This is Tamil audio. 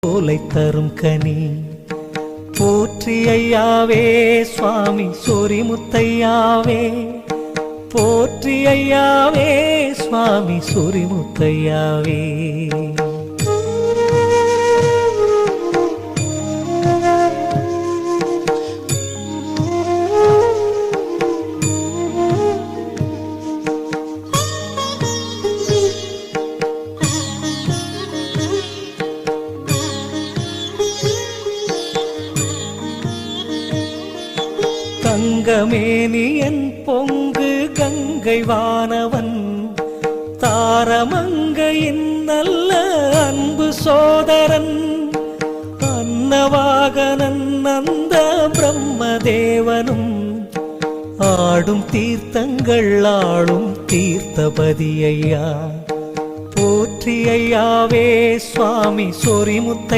போலை தரும் கனி. போற்றி ஐயாவே சுவாமி சொரிமுத்தையாவே. போற்றி ஐயாவே சுவாமி சொரிமுத்தையாவே. தங்கமேனியன் பொங்கு கங்கை வானவன். தாரமங்கையின் நல்ல அன்பு சோதரன். அன்னவாகனன் அந்த பிரம்மதேவனும். ஆடும் தீர்த்தங்கள் ஆளும் தீர்த்தபதி ஐயா போற்றி ஐயாவே சுவாமி சொரிமுத்தை